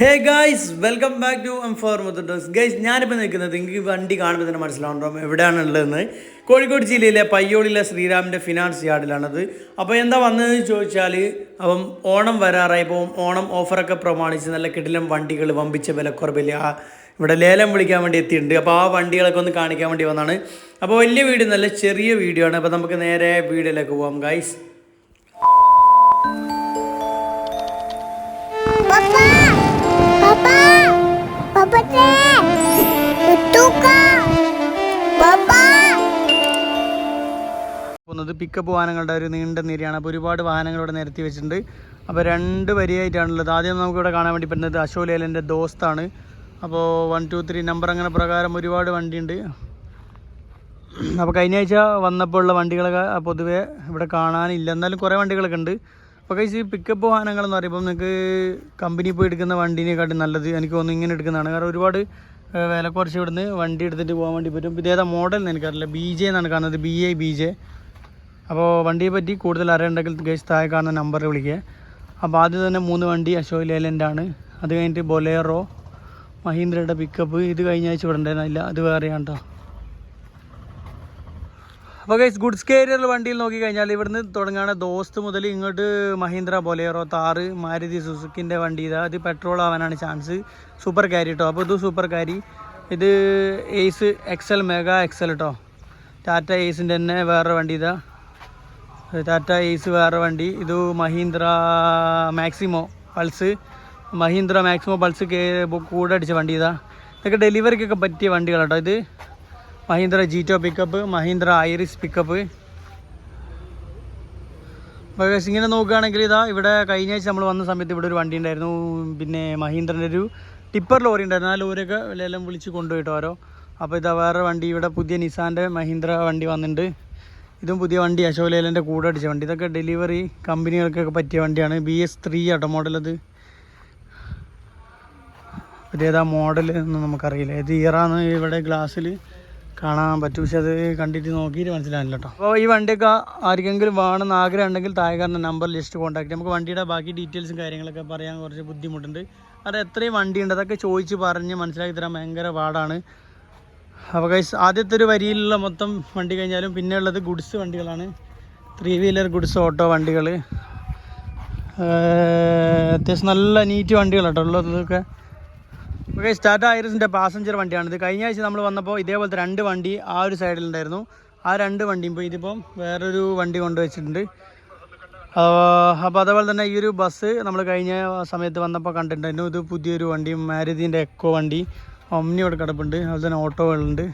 Hey guys welcome back to M four മുത്തഡോസ് guys ഞാനിപ്പോൾ നിൽക്കുന്നത് എനിക്ക് വണ്ടി കാണുമ്പോൾ തന്നെ മനസ്സിലാവുണ്ടോ എവിടെയാണുള്ളതെന്ന്? കോഴിക്കോട് ജില്ലയിലെ പയ്യോളിലെ ശ്രീരാമിന്റെ ഫിനാൻസ് യാർഡിലാണത് അപ്പോൾ എന്താ വന്നതെന്ന് ചോദിച്ചാൽ അപ്പം ഓണം വരാറായി. പോകും ഓണം ഓഫറൊക്കെ പ്രമാണിച്ച് നല്ല കിടിലം വണ്ടികൾ വമ്പിച്ച വിലക്കുറവിൽ ആ ഇവിടെ ലേലം വിളിക്കാൻ വേണ്ടി എത്തിയിട്ടുണ്ട്. അപ്പോൾ ആ വണ്ടികളൊക്കെ ഒന്ന് കാണിക്കാൻ വേണ്ടി വന്നതാണ്. അപ്പോൾ വലിയ വീഡിയോ നല്ല ചെറിയ വീഡിയോ ആണ് അപ്പോൾ നമുക്ക് നേരെ വീഡിയോയിലേക്ക് പോകാം ഗൈസ്! Papa! Papa! പോകുന്നത് പിക്കപ്പ് വാഹനങ്ങളുടെ ഒരു നീണ്ട നിരയാണ്. അപ്പോൾ ഒരുപാട് വാഹനങ്ങൾ ഇവിടെ നിരത്തി വെച്ചിട്ടുണ്ട്. അപ്പോൾ രണ്ട് വരിയായിട്ടാണുള്ളത്. ആദ്യം നമുക്കിവിടെ കാണാൻ വേണ്ടി പറ്റുന്നത് അശോക് ലേലന്റെ ദോസ്താണ്. അപ്പോൾ വൺ ടു ത്രീ നമ്പർ അങ്ങനെ പ്രകാരം ഒരുപാട് വണ്ടിയുണ്ട്. അപ്പോൾ കഴിഞ്ഞ ആഴ്ച വന്നപ്പോൾ ഉള്ള വണ്ടികളൊക്കെ പൊതുവേ ഇവിടെ കാണാനില്ല. എന്നാലും കുറേ വണ്ടികളൊക്കെ ഉണ്ട്. അപ്പോൾ കഴിച്ച് പിക്കപ്പ് വാഹനങ്ങൾ എന്ന് പറയുമ്പോൾ നിങ്ങൾക്ക് കമ്പനി പോയി എടുക്കുന്ന വണ്ടീനെക്കാട്ടും നല്ലത് എനിക്ക് തോന്നുന്നു ഇങ്ങനെ എടുക്കുന്നതാണ്. കാരണം ഒരുപാട് വില കുറച്ച് ഇവിടുന്ന് വണ്ടി എടുത്തിട്ട് പോകാൻ വേണ്ടി പറ്റും. ഇത് ഏതാ മോഡൽ എന്ന് എനിക്കറിയില്ല. ബി ജെ എന്നാണ് കാണുന്നത്. ബി ഐ ബി ജെ അപ്പോൾ വണ്ടിയെ പറ്റി കൂടുതൽ അറിയണ്ടെങ്കിൽ ഗേസ് താഴെ കാണുന്ന നമ്പറിൽ വിളിക്കുക അപ്പോൾ ആദ്യം തന്നെ മൂന്ന് വണ്ടി അശോക് ലേലന്റെ ആണ്. അത് കഴിഞ്ഞിട്ട് ബൊലേറോ മഹീന്ദ്രയുടെ പിക്കപ്പ് ഇത് കഴിഞ്ഞ ആഴ്ച ഇവിടെ ഉണ്ടായിരുന്നില്ല. അത് വേറെയാണ് കേട്ടോ അപ്പോൾ ഗൈസ് ഗുഡ്സ് കാരിയർ വണ്ടിയിൽ നോക്കിക്കഴിഞ്ഞാൽ ഇവിടുന്ന് തുടങ്ങുകയാണ് ദോസ്ത് മുതൽ ഇങ്ങോട്ട് മഹീന്ദ്ര ബൊലേറോ താറ് മാരുതി സുസുക്കിന്റെ വണ്ടി. ഇതാ ഇത് പെട്രോൾ ആവാനാണ് ചാൻസ് സൂപ്പർ കാരി കേട്ടോ അപ്പോൾ ഇത് സൂപ്പർ കാരി ഇത് എയ്സ് എക്സൽ മെഗാ എക്സൽ കേട്ടോ ടാറ്റ എയ്സിന്റെ തന്നെ വേറെ വണ്ടി ഇതാ. ടാറ്റ എയ്സ് വേറെ വണ്ടി. ഇത് Mahindra Maximo plus Mahindra Maximo plus കൂടെ അടിച്ച വണ്ടി ഇതാ. ഇതൊക്കെ ഡെലിവറിക്കൊക്കെ പറ്റിയ വണ്ടികളാട്ടോ ഇത്. Mahindra Jeeto pickup Mahindra Iris pickup അപ്പോൾ ഇങ്ങനെ നോക്കുകയാണെങ്കിൽ ഇതാ ഇവിടെ കഴിഞ്ഞ ആഴ്ച നമ്മൾ വന്ന സമയത്ത് ഇവിടെ ഒരു വണ്ടി ഉണ്ടായിരുന്നു. പിന്നെ മഹീന്ദ്രന്റെ ഒരു ടിപ്പർ ലോറി ഉണ്ടായിരുന്നു. ആ ലോറിയൊക്കെ എല്ലാം വിളിച്ച് കൊണ്ടുപോയിട്ടോ ഓരോ അപ്പോൾ ഇതാ വേറെ വണ്ടി ഇവിടെ പുതിയ നിസാന്റെ മഹീന്ദ്ര വണ്ടി വന്നിട്ടുണ്ട്. ഇതും പുതിയ വണ്ടി അശോക് ലേലന്റെ കൂടെ അടിച്ച വണ്ടി. ഇതൊക്കെ ഡെലിവറി കമ്പനികൾക്കൊക്കെ പറ്റിയ വണ്ടിയാണ്. ബി എസ് ത്രീ ആട്ടോ മോഡൽ അത്. ഇതേതാ മോഡൽ എന്ന് നമുക്കറിയില്ല. ഇത് ഇയറാണ് ഇവിടെ ഗ്ലാസ്സിൽ കാണാൻ പറ്റും. പക്ഷെ അത് കണ്ടിട്ട് നോക്കിയിട്ട് മനസ്സിലാവില്ല കേട്ടോ. അപ്പോൾ ഈ വണ്ടിയൊക്കെ ആർക്കെങ്കിലും വേണമെന്ന് ആഗ്രഹം ഉണ്ടെങ്കിൽ താഴെ നമ്പർ ലിസ്റ്റ് കോൺടാക്ട് നമുക്ക് വണ്ടിയുടെ ബാക്കി ഡീറ്റെയിൽസും കാര്യങ്ങളൊക്കെ പറയാൻ കുറച്ച് ബുദ്ധിമുട്ടുണ്ട്. അത് എത്രയും വണ്ടിയുണ്ട്? അതൊക്കെ ചോദിച്ച് പറഞ്ഞ് മനസ്സിലാക്കി തരാൻ ഭയങ്കര പാടാണ്. അപ്പോൾ കൈസ് ആദ്യത്തെ ഒരു വരിയിലുള്ള മൊത്തം വണ്ടി കഴിഞ്ഞാലും പിന്നെ ഉള്ളത് ഗുഡ്സ് വണ്ടികളാണ്. ത്രീ വീലർ ഗുഡ്സ് ഓട്ടോ വണ്ടികൾ അത്യാവശ്യം നല്ല നീറ്റ് വണ്ടികളാട്ടോ ഉള്ളതൊക്കെ. ഓക്കെ ടാറ്റ ഐറിസിന്റെ പാസഞ്ചർ വണ്ടിയാണിത് കഴിഞ്ഞ ആഴ്ച നമ്മൾ വന്നപ്പോൾ ഇതേപോലത്തെ രണ്ട് വണ്ടി ആ ഒരു സൈഡിലുണ്ടായിരുന്നു ആ രണ്ട് വണ്ടിയും ഇപ്പോൾ ഇതിപ്പം വേറൊരു വണ്ടി കൊണ്ടുവച്ചിട്ടുണ്ട് അപ്പോൾ അതേപോലെ തന്നെ ഈ ഒരു ബസ് നമ്മൾ കഴിഞ്ഞ സമയത്ത് വന്നപ്പോൾ കണ്ടിട്ടുണ്ടായിരുന്നു. ഇത് പുതിയൊരു വണ്ടി മാരുതിന്റെ എക്കോ വണ്ടി ഒമ്നി ഇവിടെ കിടപ്പുണ്ട്. അതുപോലെ തന്നെ ഓട്ടോകളുണ്ട്